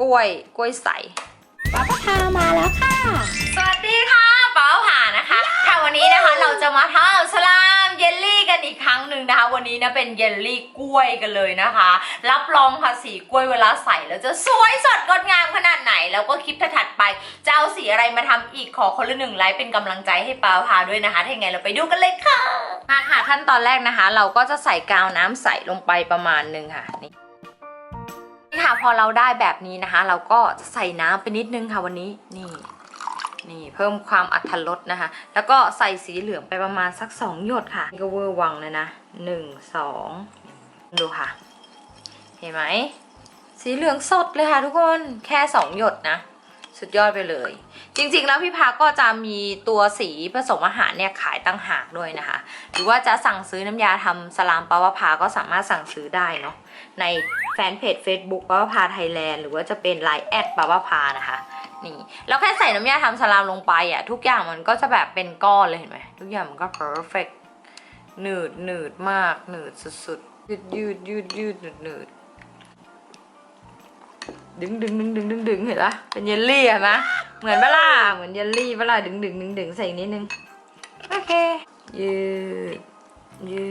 กล้วยกล้วยใสป้าพามาแล้วค่ะ สวัสดีค่ะป้าผ่านะคะค่ะวันนี้นะคะเราจะมาทำสลามเยลลี่กันอีกครั้งหนึ่งนะคะ วันนี้นะเป็นเยลลี่กล้วยกันเลยนะคะ รับรองค่ะสีกล้วยเวลาใส่แล้วจะสวยสดงดงามขนาดไหน แล้วก็คลิปถัดๆไป จะเอาสีอะไรมาทำอีกขอคนละหนึ่งไลค์เป็นกำลังใจให้ป้าผ่าด้วยนะคะถ้าอย่างไงเราไปดูกันเลยค่ะมาค่ะขั้นตอนแรกนะคะ เราก็จะใส่กาวน้ำใสลงไปประมาณหนึ่งค่ะนี่นี่ ค่ะพอเราได้แบบนี้นะคะ เราก็จะใส่น้ำไปนิดนึงค่ะวันนี้นี่นี่เพิ่มความอัตรสนะคะ แล้วก็ใส่สีเหลืองไปประมาณสักสองหยดค่ะนี่ก็เวอร์วังเลยนะหนึ่งสองดูค่ะ เห็นไหม สีเหลืองสดเลยค่ะทุกคนแค่สองหยดนะ สุดยอดไปเลย จริงๆแล้วพี่พาก็จะมีตัวสีผสมอาหารเนี่ยขายตั้งหากด้วยนะคะ หรือว่าจะสั่งซื้อน้ำยาทำสลามปาวพาก็สามารถสั่งซื้อได้เนาะในแฟนเพจ Facebook ปาวพาไทยแลนด์หรือว่าจะเป็น Line แอดปาวพานะคะนี่แล้วแค่ใส่น้ำยาทำสลามลงไปอะทุกอย่างมันก็จะแบบเป็นก้อนเลยเห็นไหมทุกอย่างมันก็ perfect หนืดหนืดมากหนืดสุดๆยืดยืดยืดยืดหนืดหนืด ดึงดึงดึงดึงดึงดึงเห็นปะเป็นเยลลี่เห็นไหมเหมือนเวลาเหมือนเยลลี่เวลาดึงดึงดึงดึงใส่นิดนึงโอเคยืดยื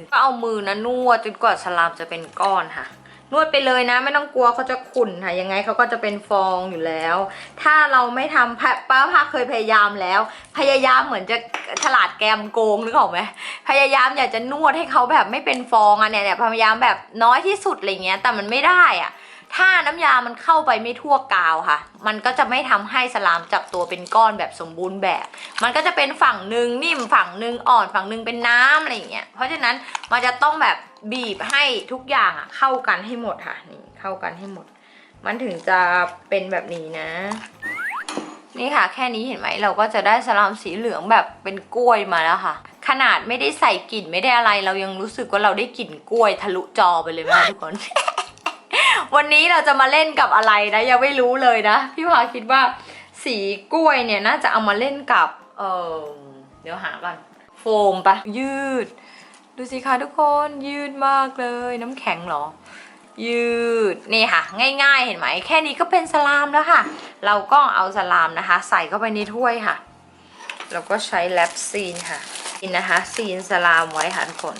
ดก็เอามือนะนวดจนกว่าสลามจะเป็นก้อนค่ะ นวดไปเลยนะ ไม่ต้องกลัวเขาจะขุ่นค่ะ ยังไงเขาก็จะเป็นฟองอยู่แล้ว ถ้าเราไม่ทำป้าพาเคยพยายามแล้ว พยายามเหมือนจะฉลาดแกมโกงนึกออกไหมพยายามอยากจะนวดให้เขาแบบไม่เป็นฟองอะเนี่ยเนี่ยพยายามแบบน้อยที่สุดอะไรเงี้ยแต่มันไม่ได้อะ ถ้าน้ำยามันเข้าไปไม่ทั่วกาวค่ะ มันก็จะไม่ทำให้สลามจับตัวเป็นก้อนแบบสมบูรณ์แบบ มันก็จะเป็นฝั่งหนึ่งนิ่มฝั่งหนึ่งอ่อนฝั่งหนึ่งเป็นน้ำอะไรอย่างเงี้ย เพราะฉะนั้นมันจะต้องแบบบีบให้ทุกอย่างอะเข้ากันให้หมดค่ะนี่เข้ากันให้หมด มันถึงจะเป็นแบบนี้นะ นี่ค่ะ แค่นี้เห็นไหมเราก็จะได้สลามสีเหลืองแบบเป็นกล้วยมาแล้วค่ะขนาดไม่ได้ใส่กลิ่นไม่ได้อะไร เรายังรู้สึกว่าเราได้กลิ่นกล้วยทะลุจอไปเลยแม่ทุกคน วันนี้เราจะมาเล่นกับอะไรนะยังไม่รู้เลยนะ พี่พาคิดว่าสีกล้วยเนี่ยน่าจะเอามาเล่นกับเออเดี๋ยวหาก่อนโฟมปะยืด ดูสิคะทุกคนยืดมากเลยน้ำแข็งเหรอ ยืดนี่ค่ะ ง่ายๆเห็นไหม แค่นี้ก็เป็นสลามแล้วค่ะ เราก็เอาสลามนะคะ ใส่เข้าไปในถ้วยค่ะแล้วก็ใช้แลปซีนค่ะซีนนะคะ ซีนสลามไว้ค่ะทุกคน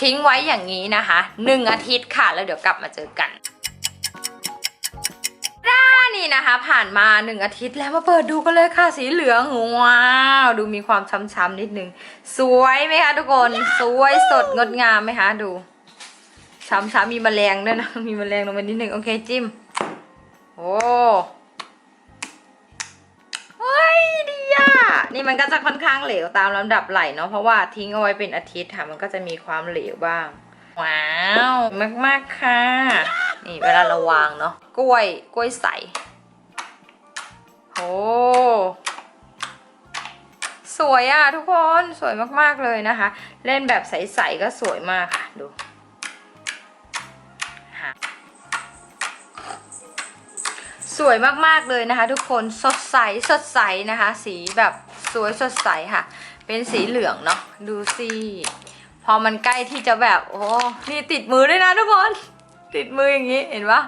ทิ้งไว้อย่างนี้นะคะหนึ่งอาทิตย์ค่ะ แล้วเดี๋ยวกลับมาเจอกันด้านี่นะคะ ผ่านมาหนึ่งอาทิตย์แล้วมาเปิดดูกันเลยค่ะสีเหลืองว้าวดูมีความช้ำๆนิดนึง สวยไหมคะทุกคนสวยสดงดงามไหมคะดูช้ำๆมีแมลงด้วยนะมีแมลงลงมานิดนึงโอเคจิ้มโอ้เฮ้ยดี นี่มันก็จะค่อนข้างเหลวตามลำดับไหลเนาะเพราะว่าทิ้งเอาไว้เป็นอาทิตย์ค่ะมันก็จะมีความเหลวบ้าง ว้าวมากๆค่ะ นี่เวลาเราวางเนาะกล้วยกล้วยใสโอ้สวยอะทุกคนสวยมากๆเลยนะคะ เล่นแบบใสๆก็สวยมากค่ะดูสวยมากๆเลยนะคะ ทุกคนสดใสสดใสนะคะ สีแบบ สวยสดใสค่ะ เป็นสีเหลืองเนาะดูสิพอมันใกล้ที่จะแบบโอ้นี่ติดมือด้วยนะทุกคน ติดมืออย่างนี้เห็นปะ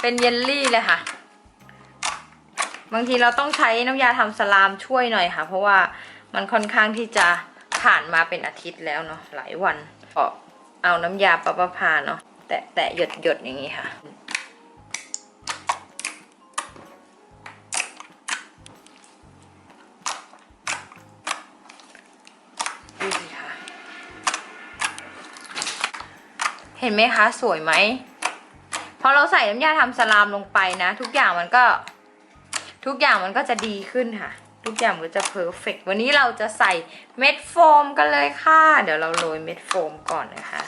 เป็นเยลลี่เลยค่ะ บางทีเราต้องใช้น้ำยาทำสลามช่วยหน่อยค่ะ เพราะว่ามันค่อนข้างที่จะผ่านมาเป็นอาทิตย์แล้วเนาะหลายวันก็เอาน้ำยาปะปะพาเนาะแตะแตะหยดหยดอย่างนี้ค่ะ เห็นไหมคะสวยไหมพอเราใส่น้ำยาทำสลามลงไปนะ ทุกอย่างมันก็ ทุกอย่างมันก็จะดีขึ้นค่ะ ทุกอย่างมันจะเพอร์เฟกวันนี้เราจะใส่เม็ดโฟมกันเลยค่ะ เดี๋ยวเราโรยเม็ดโฟมก่อนนะคะ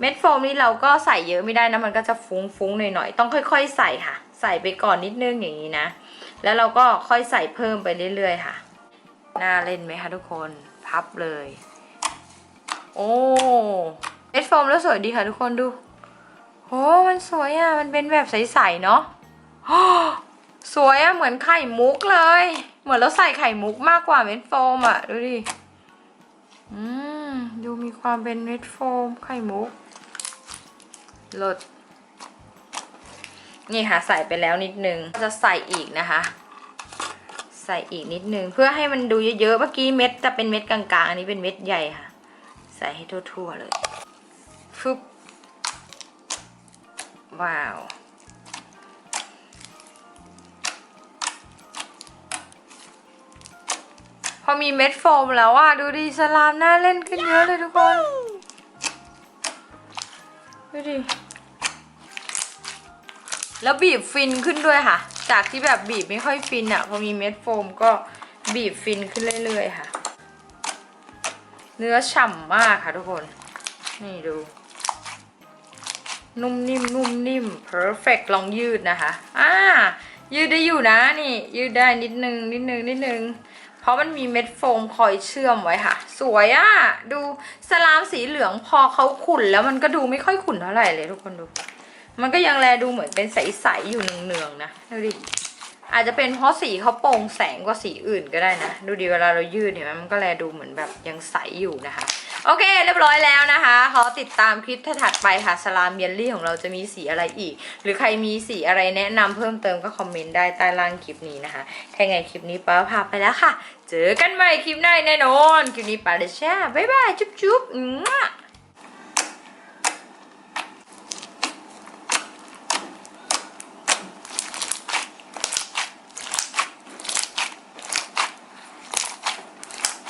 เม็ดโฟมนี้เราก็ใส่เยอะไม่ได้นะมันก็จะฟุ้งๆหน่อยๆต้องค่อย ๆ ใส่ค่ะ ใส่ไปก่อนนิดนึงอย่างนี้นะ แล้วเราก็ค่อยใส่เพิ่มไปเรื่อยๆค่ะน่าเล่นไหมคะทุกคนพับเลย โอ้ เม็ดโฟมแล้วสวยดีค่ะทุกคนดูโอ้มันสวยอะ มันเป็นแบบใสๆเนาะสวยอะ เหมือนไข่มุกเลย เหมือนเราใส่ไข่มุกมากกว่าเม็ดโฟมอะ ดูดิ อืม ดูมีความเป็นเม็ดโฟม ไข่มุกลิศนี่ค่ะ ใส่ไปแล้วนิดนึง จะใส่อีกนะคะ ใส่อีกนิดนึง เพื่อให้มันดูเยอะๆ เมื่อกี้เม็ดจะเป็นเม็ดกลางๆ อันนี้เป็นเม็ดใหญ่ค่ะ ใส่ให้ทั่วๆเลย ฟึบว้าว พอมีเม็ดโฟมแล้วอะ ดูดิสลามน่าเล่นขึ้นเยอะเลยทุกคน ดูดิ แล้วบีบฟินขึ้นด้วยค่ะ จากที่แบบบีบไม่ค่อยฟินอะ พอมีเม็ดโฟมก็บีบฟินขึ้นเรื่อยๆค่ะ เนื้อฉ่ำมากค่ะทุกคน นี่ดู นุ่มนิ่มนุ่มนิ่ม perfect ลองยืดนะคะอ่ายืดได้อยู่นะนี่ ยืดได้นิดนึงนิดนึงนิดนึง เพราะมันมีเม็ดโฟมคอยเชื่อมไว้ค่ะ สวยอะ่ะ ดูสลามสีเหลืองพอเขาขุ่นแล้วมันก็ดูไม่ค่อยขุ่นเท่าไหร่เลยทุกคนดู มันก็ยังแลดูเหมือนเป็นใสๆอยู่เนืองๆนะดูดิอาจจะเป็นเพราะสีเขาโปร่งแสงกว่าสีอื่นก็ได้นะ ดูดิเวลาเรายืดเห็นไหมมันก็แลดูเหมือนแบบยังใสอยู่นะคะ โอเค เรียบร้อยแล้วนะคะขอติดตามคลิปถัดไปค่ะสลามเยลลี่ของเราจะมีสีอะไรอีก หรือใครมีสีอะไรแนะนำเพิ่มเติมก็คอมเมนต์ได้ใต้ล่างคลิปนี้นะคะแค่ไงคลิปนี้ป้าพาไปแล้วค่ะ เจอกันใหม่คลิปหน้าแน่นอน คลิปนี้ป้าเดชาบ๊ายบาย จุ๊บจุ๊บ